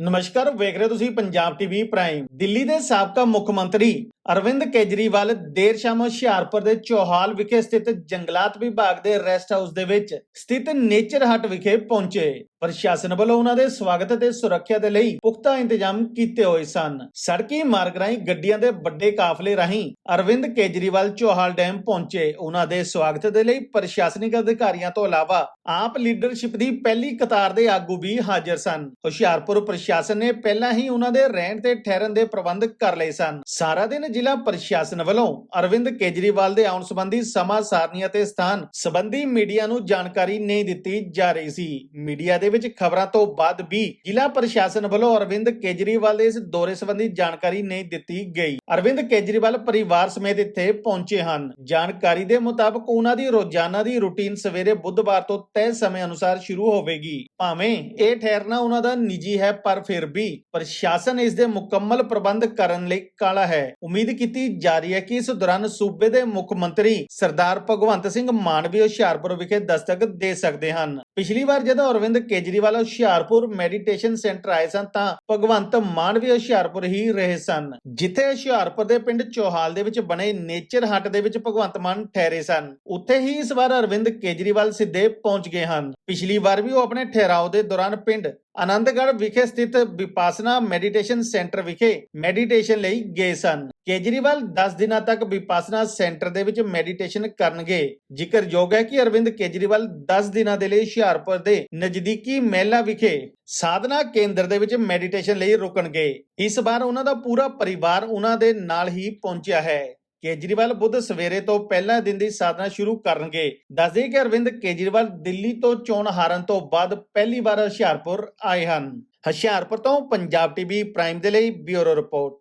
ਨਮਸਕਾਰ, ਵੇਖ ਰਹੇ ਹੋ ਤੁਸੀਂ ਪੰਜਾਬ ਟੀਵੀ ਪ੍ਰਾਈਮ। ਦਿੱਲੀ ਦੇ ਸਾਬਕਾ ਮੁੱਖ ਮੰਤਰੀ ਅਰਵਿੰਦ ਕੇਜਰੀਵਾਲ ਦੇਰ ਸ਼ਾਮ ਹੁਸ਼ਿਆਰਪੁਰ ਦੇ ਚੌਹਾਲ ਵਿਖੇ ਸਥਿਤ ਜੰਗਲਾਤ ਵਿਭਾਗ ਦੇ ਰੈਸਟ ਹਾਊਸ ਦੇ ਵਿੱਚ ਸਥਿਤ ਨੇਚਰ ਹਟ ਵਿਖੇ ਪਹੁੰਚੇ। ਪ੍ਰਸ਼ਾਸਨ ਵੱਲੋਂ ਉਹਨਾਂ ਦੇ ਸਵਾਗਤ ਅਤੇ ਸੁਰੱਖਿਆ ਦੇ ਲਈ ਪੁਖਤਾ ਇੰਤਜ਼ਾਮ ਕੀਤੇ ਹੋਏ ਸਨ। ਸੜਕੀ ਮਾਰਗ ਰਾਹੀਂ ਗੱਡੀਆਂ ਦੇ ਵੱਡੇ ਕਾਫਲੇ ਰਾਹੀਂ ਅਰਵਿੰਦ ਕੇਜਰੀਵਾਲ ਚੌਹਾਲ ਡੈਮ ਪਹੁੰਚੇ। ਉਹਨਾਂ ਦੇ ਸਵਾਗਤ ਦੇ ਲਈ ਪ੍ਰਸ਼ਾਸਨਿਕ ਅਧਿਕਾਰੀਆਂ ਤੋਂ ਇਲਾਵਾ ਆਪ ਲੀਡਰਸ਼ਿਪ ਦੀ ਪਹਿਲੀ ਕਤਾਰ ਦੇ ਆਗੂ ਵੀ ਹਾਜ਼ਰ ਸਨ। ਹੁਸ਼ਿਆਰਪੁਰ ਪ੍ਰਸ਼ਾਸਨ ਨੇ ਪਹਿਲਾਂ ਹੀ ਉਹਨਾਂ ਦੇ ਰਹਿਣ ਤੇ ਠਹਿਰਨ ਦੇ ਪ੍ਰਬੰਧ ਕਰ ਲਏ ਸਨ। ਸਾਰਾ ਦਿਨ ਜ਼ਿਲ੍ਹਾ ਪ੍ਰਸ਼ਾਸਨ ਵੱਲੋਂ ਅਰਵਿੰਦ ਕੇਜਰੀਵਾਲ ਦੇ ਆਉਣ ਸੰਬੰਧੀ ਸਮਾਂ, ਸਾਰਣੀ ਅਤੇ ਸਥਾਨ ਸੰਬੰਧੀ ਮੀਡੀਆ ਨੂੰ ਜਾਣਕਾਰੀ ਨਹੀਂ ਦਿੱਤੀ ਜਾ ਰਹੀ ਸੀ। ਮੀਡੀਆ ਦੇ ਵਿੱਚ ਖਬਰਾਂ ਤੋਂ ਬਾਅਦ ਵੀ ਜ਼ਿਲ੍ਹਾ ਪ੍ਰਸ਼ਾਸਨ ਵੱਲੋਂ ਅਰਵਿੰਦ ਕੇਜਰੀਵਾਲ ਦੇ ਇਸ ਦੌਰੇ ਸੰਬੰਧੀ ਜਾਣਕਾਰੀ ਨਹੀਂ ਦਿੱਤੀ ਗਈ। ਅਰਵਿੰਦ ਕੇਜਰੀਵਾਲ ਪਰਿਵਾਰ ਸਮੇਤ ਇੱਥੇ ਪਹੁੰਚੇ ਹਨ। ਜਾਣਕਾਰੀ ਦੇ ਮੁਤਾਬਕ ਉਹਨਾਂ ਦੀ ਰੋਜ਼ਾਨਾ ਦੀ ਰੁਟੀਨ ਸਵੇਰੇ ਬੁੱਧਵਾਰ ਤੋਂ ਤੈਅ ਸਮੇਂ ਅਨੁਸਾਰ ਸ਼ੁਰੂ ਹੋਵੇਗੀ। ਭਾਵੇਂ ਇਹ ਠਹਿਰਨਾ ਉਹਨਾਂ ਦਾ ਨਿੱਜੀ ਹੈ, ਪਰ ਫਿਰ ਵੀ ਪ੍ਰਸ਼ਾਸਨ ਇਸ ਦੇ ਮੁਕੰਮਲ ਪ੍ਰਬੰਧ ਕਰਨ ਲਈ ਕਾਲਾ ਹੈ। ਉਮੀਦ ਕੀਤੀ ਜਾ ਰਹੀ ਹੈ ਕਿ ਇਸ ਦੌਰਾਨ ਸੂਬੇ ਦੇ ਮੁੱਖ ਮੰਤਰੀ ਸਰਦਾਰ ਭਗਵੰਤ ਸਿੰਘ ਮਾਨ ਵੀ ਹੁਸ਼ਿਆਰਪੁਰ ਵਿਖੇ ਦਸਤਕ ਦੇ ਸਕਦੇ ਹਨ। ਪਿਛਲੀ ਵਾਰ ਜਦੋਂ ਅਰਵਿੰਦ ਕੇਜਰੀਵਾਲ ਹੁਸ਼ਿਆਰਪੁਰ ਮੈਡੀਟੇਸ਼ਨ ਸੈਂਟਰ ਆਏ ਸਨ ਤਾਂ ਭਗਵੰਤ ਮਾਨ ਵੀ ਹੁਸ਼ਿਆਰਪੁਰ ਹੀ ਰਹੇ ਸਨ। ਜਿੱਥੇ ਹੁਸ਼ਿਆਰਪੁਰ ਦੇ ਪਿੰਡ ਚੋਹਾਲ ਦੇ ਵਿੱਚ ਬਣੇ ਨੇਚਰ ਹੱਟ ਦੇ ਵਿੱਚ ਭਗਵੰਤ ਮਾਨ ਠਹਿਰੇ ਸਨ। ਉੱਥੇ ਹੀ ਇਸ ਵਾਰ ਅਰਵਿੰਦ ਕੇਜਰੀਵਾਲ ਸਿੱਧੇ ਪਹੁੰਚ ਗਏ ਹਨ। ਪਿਛਲੀ ਵਾਰ ਵੀ ਉਹ ਆਪਣੇ ਠਹਿਰਾਓ ਦੇ ਦੌਰਾਨ ਪਿੰਡ ਆਨੰਦਗੜ੍ਹ ਵਿਖੇ ਸਥਿਤ ਵਿਪਾਸਨਾ ਮੈਡੀਟੇਸ਼ਨ ਸੈਂਟਰ ਵਿਖੇ ਮੈਡੀਟੇਸ਼ਨ ਲਈ ਗਏ ਸਨ। ਕੇਜਰੀਵਾਲ 10 ਦਿਨਾਂ ਤੱਕ ਵਿਪਾਸਨਾ ਸੈਂਟਰ ਦੇ ਵਿੱਚ ਮੈਡੀਟੇਸ਼ਨ ਕਰਨਗੇ। ਜ਼ਿਕਰਯੋਗ ਹੈ ਕਿ ਅਰਵਿੰਦ ਕੇਜਰੀਵਾਲ 10 ਦਿਨਾਂ ਦੇ ਲਈ ਹੁਸ਼ਿਆਰਪੁਰ ਦੇ ਨਜ਼ਦੀਕੀ ਮਹਿਲਾ ਵਿਖੇ ਸਾਧਨਾ ਕੇਂਦਰ ਦੇ ਵਿੱਚ ਮੈਡੀਟੇਸ਼ਨ ਲਈ ਰੁਕਣਗੇ। ਇਸ ਵਾਰ ਉਹਨਾਂ ਦਾ ਪੂਰਾ ਪਰਿਵਾਰ ਉਹਨਾਂ ਦੇ ਨਾਲ ਹੀ ਪਹੁੰਚਿਆ ਹੈ। ਕੇਜਰੀਵਾਲ ਬੁੱਧ ਸਵੇਰੇ ਤੋਂ ਪਹਿਲਾਂ ਦਿਨ ਦੀ ਸਾਧਨਾ ਸ਼ੁਰੂ ਕਰਨਗੇ। ਦੱਸਦੇ ਕਿ ਅਰਵਿੰਦ ਕੇਜਰੀਵਾਲ ਦਿੱਲੀ ਤੋਂ ਚੋਣ ਹਾਰਨ ਤੋਂ ਬਾਅਦ ਪਹਿਲੀ ਵਾਰ ਹੁਸ਼ਿਆਰਪੁਰ ਆਏ ਹਨ। ਹੁਸ਼ਿਆਰਪੁਰ ਤੋਂ ਪੰਜਾਬ ਟੀਵੀ ਪ੍ਰਾਈਮ ਦੇ ਲਈ ਬਿਊਰੋ ਰਿਪੋਰਟ।